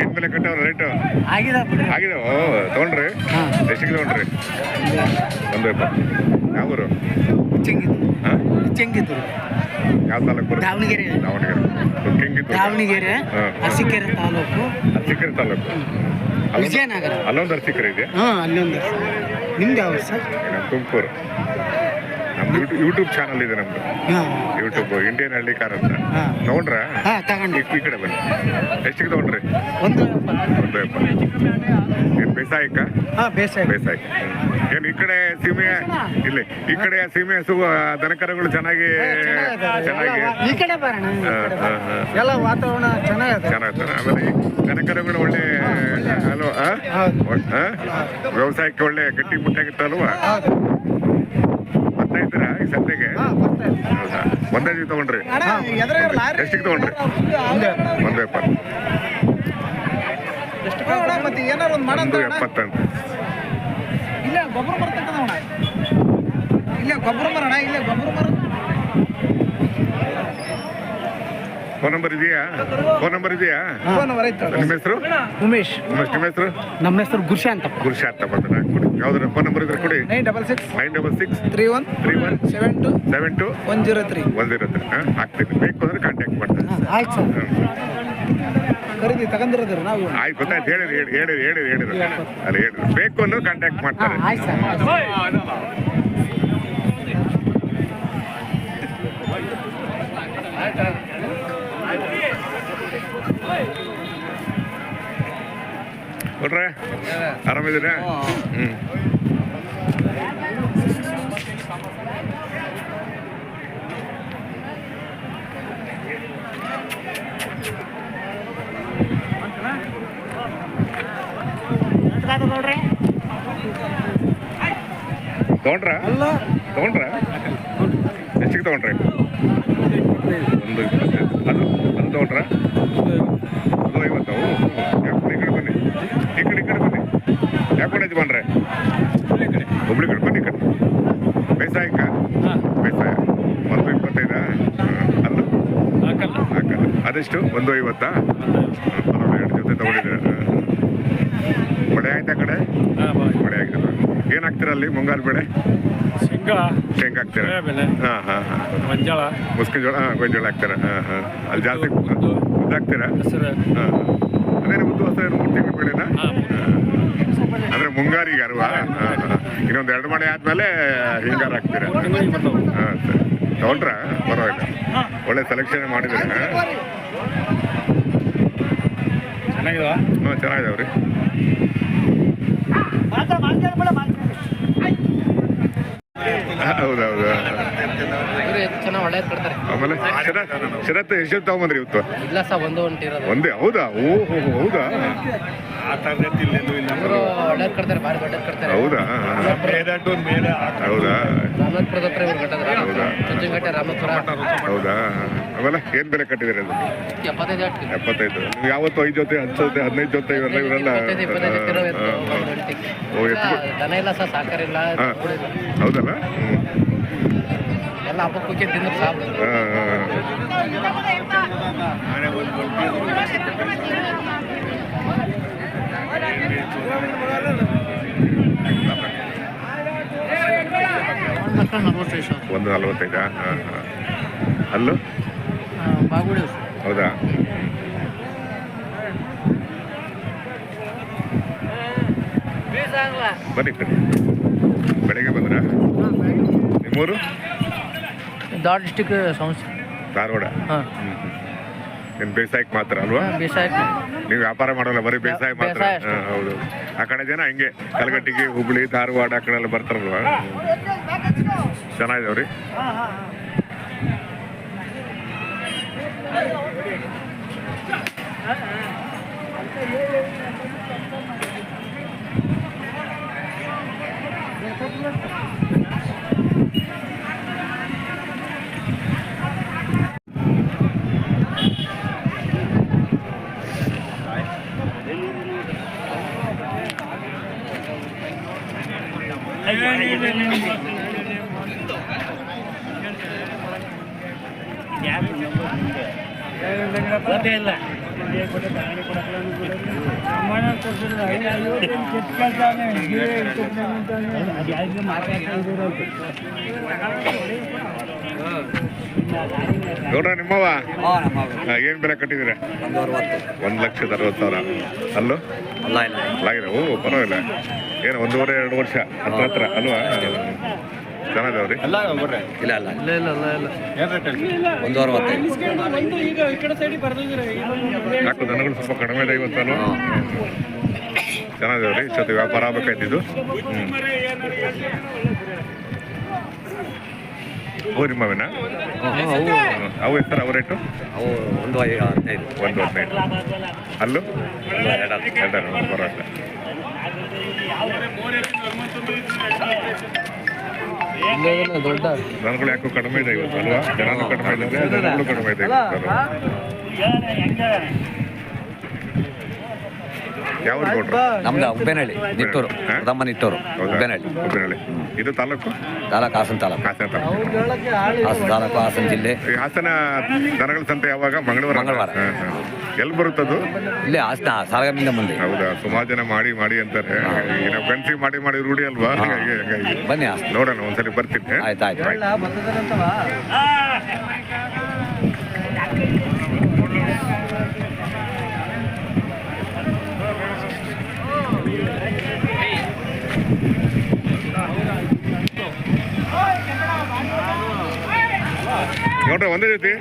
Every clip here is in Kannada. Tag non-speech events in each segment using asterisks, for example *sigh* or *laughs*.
ಏನ್ ಬೆಲೆ ಕಟ್ಟವ್ರ ರೇಟು ಆಗಿದೆ. ಓ ತೊಗೊಂಡ್ರಿ. ಎಷ್ಟಿಗೆ ತೊಗೊಂಡ್ರಿ? ಒಂದು ಯಾವ ಊರು? ಚೆಂಗಿದ್ದು ಹಾಂ? ಯಾವ ತಾಲೂಕು ದಾವಣಗೆರೆ. ದಾವಣಗೆರೆ. ಹೆಂಗಿತ್ತು ದಾವಣಗೆರೆ. ಅರಸೀಕೆರೆ ತಾಲೂಕು. ಅರಸೀಕೆರೆ ತಾಲೂಕು. ವಿಜಯನಗರ. ಅಲ್ಲೊಂದು ಅರಸೀಕೆರೆ ಇದೆ ಹಾಂ ಅಲ್ಲೊಂದು ನಿಮ್ದು ಯಾವ ಸರ್? ತುಮಕೂರು. ನಮ್ದು ಯೂಟ್ಯೂಬ್ ಚಾನಲ್ ಇದೆ ನಮ್ದು. ಯೂಟ್ಯೂಬ್ ಇಂಡಿಯನ್ ಹಳ್ಳಿ ಕಾರ್ ಅಂತ. ತಗೊಂಡ್ರ? ಈ ಕಡೆ ಬನ್ನಿ. ಎಷ್ಟಿಗೆ ತಗೊಂಡ್ರಿ? ಒಂದು ಒಂದು ಎಪ್ಪತ್ತು. ಏನು ಬೇಸಾಯಕ್ಕ? ಹಾಂ ಬೇಸಾಯ. ಬೇಸಾಯ. ಏನು ಈ ಕಡೆ ಸೀಮೆ ಇಲ್ಲಿ ಈ ಕಡೆ ಸೀಮೆ ಹಸು ದನಕರಗಳು ಚೆನ್ನಾಗಿ ಚೆನ್ನಾಗಿ ಈ ಕಡೆ ಬರೋಣ. ಎಲ್ಲ ವಾತಾವರಣ ಚೆನ್ನಾಗಿದೆ. ಚೆನ್ನಾಗಿ ಆಮೇಲೆ ದನಕರಗಳು ಒಳ್ಳೆ ಅಲ್ವಾ? ವ್ಯವಸಾಯಕ್ಕೆ ಒಳ್ಳೆ ಗಟ್ಟಿ ಮುಟ್ಟಾಗಿತ್ತಲ್ವಾ? ಬರ್ತಾ ಇದ್ದೀರಾ ಈ ಇದೆ. ಹೌದಾ? ಒಂದೇ ಜೀವ ತಗೊಂಡ್ರಿ. ಎಷ್ಟಿಗೆ ತಗೊಂಡ್ರಿ? ಒಂದು. ಎಪ್ಪತ್ತು. ಒಂದು ಎಪ್ಪತ್ತಂತ. ಇಲ್ಲ ಗೊಬ್ಬರ ಬರ್ತಕ್ಕಂಥ ಇಲ್ಲ ಗೊಬ್ಬರ ಬರೋಣ ಇಲ್ಲ ಗೊಬ್ಬರ ಬರ ಫೋನ್ ನಂಬರ್ ಇದೆಯಾ? ಫೋನ್ ನಂಬರ್ ಇದೆಯಾ? ಫೋನ್ ಬರೈತೆ ನಿಮ್ಮ ಹೆಸರು? ಉಮೇಶ್. ಉಮೇಶ್ ನಿಮ್ಮ ಹೆಸರು? ನಮ್ಮ ಹೆಸರು ಗುರ್ಷಾ ಅಂತ ಗುರ್ಷಾ ಅಂತ ಬರ್ತಾರೆ ಕೊಡಿ. ಯಾವ್ದಾರ ಫೋನ್ ನಂಬರ್ ಇದ್ರೆ ಕೊಡಿ. Nine double six nine double six three one three one seven two seven two one zero three one zero ಹಾಂ ಹಾಕ್ತೀನಿ ಬೇಕು ಅಂದ್ರೆ ಕಾಂಟ್ಯಾಕ್ಟ್ ಮಾಡ್ತೀನಿ ಆಯ್ತು ಸರ್. ಖರೀದಿ ತಗೊಂಡಿರೋದ್ರಿ ನಾವು. ಆಯ್ತು ಗೊತ್ತಾಯ್ತು. ಹೇಳಿರಿ ಹೇಳಿ ಹೇಳಿರಿ ಹೇಳಿರಿ ಹೇಳಿರಿ ಅಲ್ಲಿ ಹೇಳಿರಿ ಬೇಕು ಅಂದ್ರೆ ಕಾಂಟ್ಯಾಕ್ಟ್ ಮಾಡ್ತಾರೆ. ನೋಡ್ರೆ? ಆರಾಮಿದ್ದೀರಾ? ಹ್ಞೂ ತಗೊಂಡ್ರ? ಅಲ್ಲ. ತಗೊಂಡ್ರ? ಎಷ್ಟಿಗೆ ತಗೊಂಡ್ರಿ? ಒಂದು ಅದು ಅದು ತಗೊಂಡ್ರ? ಅದು ಐವತ್ತು? ಅವು ಯಾಕೆ ಈ ಕಡೆ ಬನ್ನಿ ಈ ಕಡೆ ಬನ್ನಿ. ಯಾಕೆ ಬಂದ್ರೆ? ಹುಬ್ಳಿ ಕಡೆ. ಬನ್ನಿ ಕಡೆ. ಬೇಸಾಯಕ್ಕ? ಬೇಸಾಯ. ಒಂದು ಇಪ್ಪತ್ತೈದಾ? ಹಾಂ. ಅಲ್ಲ. ಹಾಕಲ್ಲ? ಅದೆಷ್ಟು? ಒಂದು ಐವತ್ತಾ ಎರಡು ಜೊತೆ ತಗೊಂಡಿದ್ದೀರ? ಮಳೆ ಆಯ್ತಾ ಆ ಕಡೆ ಮಳೆ ಆಗಿದೆ ಏನು ಹಾಕ್ತೀರ ಅಲ್ಲಿ ಮುಂಗಾರು ಬೆಳೆ? ಶೇಂಗಾ. ಶೇಂಗಾ ಹಾಕ್ತೀರಾ? ಹಾಂ ಹಾಂ ಹಾಂ. ಮಂಜಾಳ ಮುಸ್ಕಿನ ಜೋಳ? ಹಾಂ ಗೊಂಜೋಳ ಹಾಕ್ತೀರಾ? ಹಾಂ ಹಾಂ. ಅಲ್ಲಿ ಜಾಸ್ತಿ ಉದ್ದು ಹಾಕ್ತೀರಾ ಹೆಸರು? ಹಾಂ. ಅದೇನು ಉದ್ದು ಹೊಸ ಮೂರು ತಿಂಗಳು ಅಂದ್ರೆ ಹಾಂ. ಅಂದರೆ ಮುಂಗಾರಿಗೆ ಅಲ್ವಾ? ಇನ್ನೊಂದು ಎರಡು ಮಳೆ ಆದ್ಮೇಲೆ ಹಿಂಗಾರ ಹಾಕ್ತೀರ ಹಾಂ ಸರಿ. ತಗೊಂಡ್ರ? ಪರವಾಗಿಲ್ಲ. ಒಳ್ಳೆ ಸೆಲೆಕ್ಷನ್ ಮಾಡಿದ್ರೆ ಚೆನ್ನಾಗಿದಾವ ಹಾಂ. ಚೆನ್ನಾಗಿದಾವೆ? ರೀ ಹೌದೌದು ಚೆನ್ನಾಗಿ ಒಳ್ಳೇದು ಕೊಡ್ತಾರೆ? ಆಮೇಲೆ ಶರತ್ ಶರತ್ ಎಷ್ಟು ತಗೊಂಬಂದ್ರಿ ಇವತ್ತು? ಇಲ್ಲ ಸರ್ ಒಂದು ಹೊಂಟಿರೋದು ಒಂದೇ ಹೌದಾ? ಓಹೋ ಹೌದಾ? ಇವರು ಒಳ್ಳೇದು ಕೊಡ್ತಾರೆ ಭಾರಿ ದೊಡ್ಡದು ಕೊಡ್ತಾರೆ ಹೌದಾ? ಹೌದಾ? ರಾಮನಾಥ್ಪುರದ ಹತ್ರ ಇವ್ರು ಕಟ್ಟದ್ರ. ಹೌದಾ? ಚುಂಚನಕಟ್ಟೆ ರಾಮಪುರ. ಹೌದಾ? ಆಮೇಲೆ ಏನ್ ಬೆಲೆ ಕಟ್ಟಿದಾರೆ ಅದು ಎಪ್ಪತ್ತೈದು ಹೇಳ್ತೀವಿ ಎಪ್ಪತ್ತೈದು. ನೀವು ಯಾವತ್ತು ಐದು ಜೊತೆ ಹತ್ತು ಜೊತೆ ಹದಿನೈದು ಜೊತೆ ಇವೆಲ್ಲ ಇವರೆಲ್ಲ ಇಲ್ಲ, ದನ ಇಲ್ಲ ಸರ್ ಸಾಕಾರಿಲ್ಲ ಇಲ್ಲ. ಹೌದಲ್ಲ. ಎಲ್ಲ ಹಬ್ಬಕ್ಕೆ ತಿನ್ನ ಸಾಕು. ಹಾ, ಹಾ. ಒಂದು ನಲ್ವತ್ತೈದಾ? ಹಾಂ ಹಾಂ. ಅಲ್ಲೂ? ಹೌದಾ? ಬನ್ನಿ ಬನ್ನಿ. ಬೆಳಗ್ಗೆ ಬಂದ್ರಾ? ನಿಮ್ಮೂರು? ಧಾರವಾಡ ಡಿಸ್ಟಿಕ್ ಸಂಸ್ಥೆ ಧಾರವಾಡ? ಹಾಂ. ನಿಮ್ ಬೇಸಾಯಕ್ಕೆ ಮಾತ್ರ ಅಲ್ವಾ? ಬೇಸಾಯ ನೀವು ವ್ಯಾಪಾರ ಮಾಡಲ್ಲ ಬರೀ ಬೇಸಾಯ ಮಾತ್ರ. ಹೌದು. ಆ ಕಡೆ ಜನ ಹಿಂಗೆ ಕಲಗಟ್ಟಿಗೆ ಹುಬ್ಳಿ ಧಾರವಾಡ ಆ ಕಡೆ ಎಲ್ಲ ಬರ್ತಾರಲ್ವ? ಚೆನ್ನಾಗಿದಾವ್ರಿ ಗೌಡ್ರ ನಿಮ್ಮವ ಏನ್ ಬೆಲೆ ಕಟ್ಟಿದ್ರೆ ಒಂದು ಲಕ್ಷದ ಅರವತ್ತು ಸಾವಿರ. ಅಲ್ಲೂ? ಅಲ್ಲ ಇಲ್ಲ. ಓ ಪರವಾಗಿಲ್ಲ. ಏನು ಒಂದೂವರೆ ಎರಡು ವರ್ಷ? ಹತ್ರ ಹತ್ರ ಅಲ್ವಾ? ಚೆನ್ನಾಗಿದಾವ್ರಿ ಇಲ್ಲ ಇಲ್ಲ ಇಲ್ಲ ಇಲ್ಲ. ಇಲ್ಲ ಇಲ್ಲ. ಒಂದು ಅರವತ್ತೈದು. ನಾಲ್ಕು ದನಗಳು ಸ್ವಲ್ಪ ಕಡಿಮೆ ಇದೆ ಇವತ್ತು ಅಲ್ವಾ ಚೆನ್ನಾಗಿದಾವ್ರಿ ಜೊತೆ ವ್ಯಾಪಾರ ಆಗ್ಬೇಕಾಯ್ತಿದ್ದು. ಹ್ಮ್. ಮಾವಿನ ನಿಮ್ಮವೇನ ಅವು ಎಷ್ಟು ಅವು ರೇಟು ಅವು ಒಂದು ಹದಿನೈದು. ಒಂದು ಹದಿನೈದು. ಅಲ್ಲೂ? ಎರಡು ಪರವಾಗಿಲ್ಲ. ದೊಡ್ಡ ದನಗಳು ಯಾಕೋ ಕಡಿಮೆ ಇದೆ ಇವತ್ತು ಅಲ್ವಾ? ಜನನು ಕಡಿಮೆ ಇದೆ ದನಗಳು ಕಡಿಮೆ ಇದೆ? ಯಾವ ನಮ್ದು ಉಬ್ಬೇನಹಳ್ಳಿ ನಿಟ್ಟೂರು? ಪ್ರಥಮ ನಿಟ್ಟೂರು ಉಬ್ಬೇನಹಳ್ಳಿ. ಉಬ್ಬೇನಹಳ್ಳಿ. ಇದು ತಾಲೂಕು? ತಾಲೂಕು ಹಾಸನ ತಾಲೂಕು. ಹಾಸನ ತಾಲೂಕು. ಹಾಸನ ತಾಲೂಕು ಹಾಸನ ಜಿಲ್ಲೆ. ಹಾಸನ ದನಗಳ ಸಂತೆ ಯಾವಾಗ? ಮಂಗಳವಾರ ಮಂಗಳವಾರ. ಎಲ್ಲಿ ಬರುತ್ತದು? ಇಲ್ಲೇ ಹಾಸನ ಸಾಲಗಮ್ಮಿಂದ ಮುಂದೆ. ಹೌದಾ? ಸುಮಾರು ಜನ ಮಾಡಿ ಮಾಡಿ ಅಂತಾರೆ. ಈಗ ನಾವು ಮಾಡಿ ಮಾಡಿ ರೂಢಿ ಅಲ್ವಾ? ಹಂಗಾಗಿ ಹಂಗಾಗಿ. ಬನ್ನಿ ಹಾಸನ ನೋಡೋಣ ಒಂದ್ಸರಿ ಬರ್ತೀನಿ ಆಯ್ತು ಆಯ್ತು. ನೋಡ್ರಿ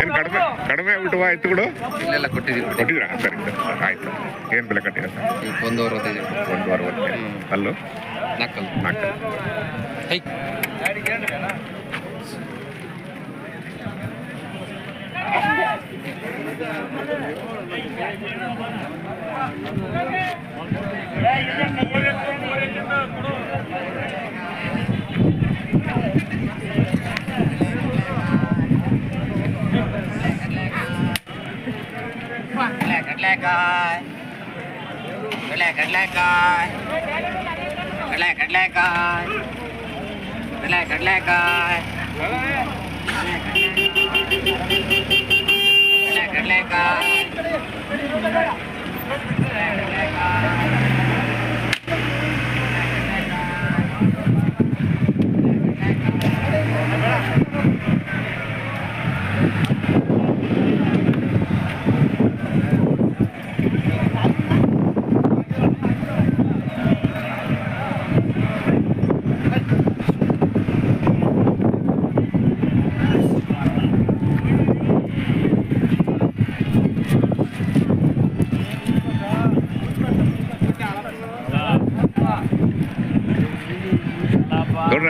ಏನ್ ಕಡಿಮೆ ಕಡಿಮೆ ಆಗ್ಬಿಟ್ಟವ ಎತ್ತುಗಳು ಇಲ್ಲೆಲ್ಲ ಕೊಟ್ಟಿದ್ದೀವಿ. ಕೊಟ್ಟಿದ್ರಾ ಸರಿ ಸರ್. ಆಯ್ತು. ಏನು ಬೆಲೆ ಕಟ್ಟಿರ ಸರ್? ಈಗ ಒಂದು ಅರವತ್ತೈದು. ಒಂದು ಅರವತ್ತು ಅಲ್ಲೂ ನಾಲ್ಕಲ್ಲ ನಾಲ್ಕು ಹೈ ಕಡ್ಲೆಕಾಯಿ ಕಡಲೆ கடலைக்காய் கடலை கடலைக்காய் கடலை கடலைக்காய் கடலை கடலைக்காய் கடலை கடலைக்காய்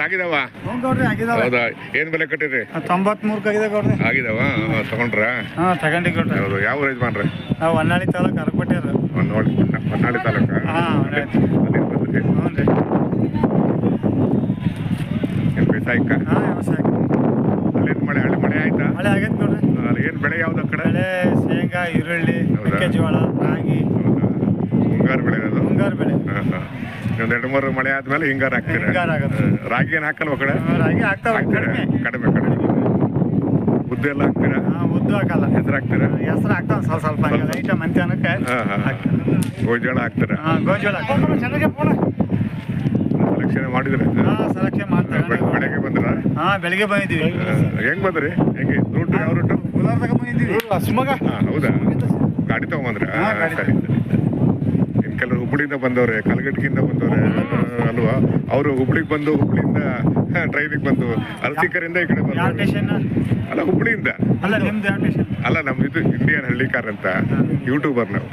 ಆಗಿದಾವೆ? ಹೌದಾ? ಏನು ಬೆಲೆ ಕಟ್ಟಿರಿ ತೊಂಬತ್ಮೂರಕ್ಕೆ ಆಗಿದೆ ಗೌಡ್ರಿ. ಆಗಿದಾವ? ತಗೊಂಡ್ರ? ಹಾಂ ತಗೊಂಡಿ ಗೌಡ್ರಿ. ಹೌದು ಯಾವ ಮಾಡ್ರಿ ನಾವು ಹೊನ್ನಾಳಿ ತಾಲೂಕು ಅರಕೊಟ್ಟಿರ ಒಂದು ನೋಡಿ ಹೊನ್ನಾಳಿ ತಾಲೂಕ? ಹಾ, ಹೊನ್ನಾಳಿ. ಬೇಸಾಯಕ್ಕ ಹಾಂ ವ್ಯವಸಾಯ ಅಲ್ಲೇನು ಮಳೆ ಹಳೆ ಮಳೆ ಆಯ್ತಾ? ಮಳೆ ಆಗೈತೆ ನೋಡ್ರಿ. ಅಲ್ಲಿ ಏನು ಬೆಳೆ ಯಾವ್ದು ಕಡೆ? ಬೆಳೆ ಶೇಂಗಾ ಈರುಳ್ಳಿ ಮೆಕ್ಕೆಜೋಳ ರಾಗಿ? ಮುಂಗಾರು ಬೆಳೆ ಅದು ಮುಂಗಾರು ಬೆಳೆ. ಹಾಂ ಹಾಂ. ಒಂದು ಎರಡು ಮೂರು ಮಳೆ ಆದ್ಮೇಲೆ ಹಿಂಗಾರ ಹಾಕ್ತೀರ ಹಿಂಗಾರು ಆಗುತ್ತೆ. ರಾಗಿ ಏನು ಹಾಕಲ್ವ ಕಡೆ? ರಾಗಿ ಹಾಕ್ತೀರಾ? ಕಡಿಮೆ. ಕಡಿಮೆ ಕಡಿಮೆ. ಉದ್ದು ಎಲ್ಲ ಹಾಕ್ತೀರಾ? ಹಾಂ ಉದ್ದು ಹಾಕಲ್ಲ. ಹೆಸರು ಹಾಕ್ತೀರಾ? ಹೆಸರು ಹಾಕ್ತಾವೆ ಸ್ವಲ್ಪ ಸ್ವಲ್ಪ ಹಂಗೆ ಲೈಟ ಮಂತ್ಯಾನಕ್ಕೆ ಹಾಂ ಹಾಂ ಹಾಕ್ತಾರೆ. ಗೋಜಾಳ ಹಾಕ್ತೀರಾ? ಹಾಂ ಗೋಜೋಳ ಚೆನ್ನಾಗೆ ಫೋನ್ ಸೆಲೆಕ್ಷನ್ ಮಾಡಿದ್ರೆ ಹಾಂ ಸೆಲೆಕ್ಷನ್ ಮಾಡ್ತಾರೆ ಬೆಳಗ್ಗೆ ಬಂದ್ರ? ಹಾಂ ಬೆಳಿಗ್ಗೆ ಬಂದಿದ್ದೀವಿ. ಹೆಂಗ್ ಬಂದ್ರಿ? ಹೆಂಗೆ? ರೂಟ್ ಯಾವ ರೂಟು ಹಾಂ ಹೌದಾ? ಗಾಡಿ ತಗೊಂಬಂದ್ರ? ಹಾ, ಗಾಡಿ ಸರಿ ಸರಿ. ಇನ್ನು ಕೆಲವರು ಹುಬ್ಳಿಯಿಂದ ಬಂದವ್ರೆ ಕಲಗಟ್ಟಿಗಿಂದ ಬಂದವ್ರೆ ಅಲ್ವಾ? ಅವರು ಹುಬ್ಳಿಗೆ ಬಂದು ಹುಬ್ಳಿಯಿಂದ ಟ್ರೈನಿಗೆ ಬಂದು ಅರ್ಸಿಕರಿಂದ ಈ ಕಡೆ ಬಂದು. ಅಲ್ಲ ಹುಬ್ಳಿಯಿಂದ. ಅಲ್ಲ ನಿಮ್ದು ಇದು ಇಂಡಿಯನ್ ಹಳ್ಳಿಕಾರ್ ಅಂತ. ಯೂಟ್ಯೂಬರ್ ನಾವು.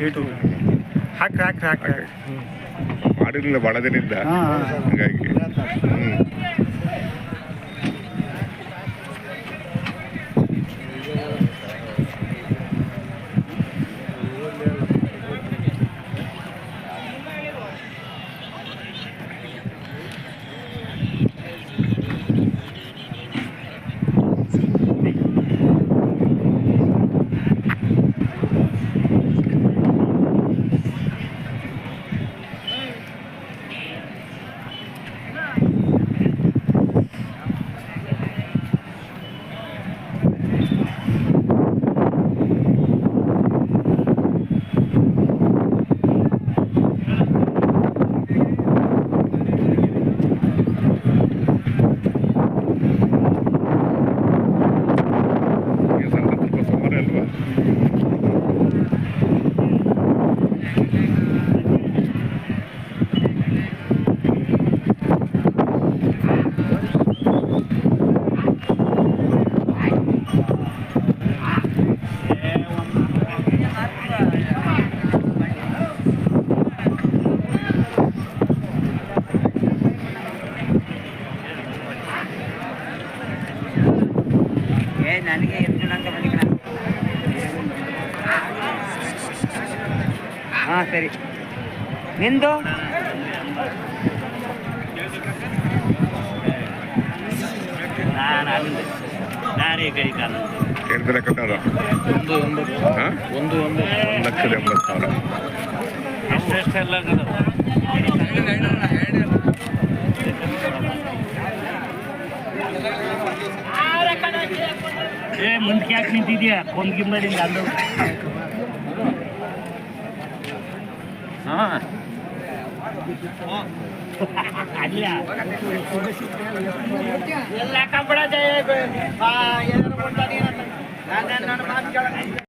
ಮಾಡಿರ್ಲಿಲ್ಲ ಭಾಳ ದಿನದಿಂದ. ಹಂಗಾಗಿ. ಹ್ಮ್. ಹಾಂ ಸರಿ. ನಿಂದು? ನಾನೇ ಕೈ ಕಾಲು ಎಷ್ಟು ಒಂದು ಒಂಬತ್ತು ಹಾಂ? ಒಂದು ಒಂದು. ಒಂದು ಲಕ್ಷದ ಎಂಬತ್ತು ಸಾವಿರ. ಎಷ್ಟೆಷ್ಟೆಲ್ಲ ಏ ಮುಂದಕ್ಕೆ ಯಾಕೆ ನಿಂತಿದ್ಯಾ? ಕೊಂದ್ ಗಿಂಬರಿಂದ *laughs* ಅಂದು ಹಾಂ ಅಲ್ಲ ಎಲ್ಲ ಕಬ್ಬಡ ಜಯ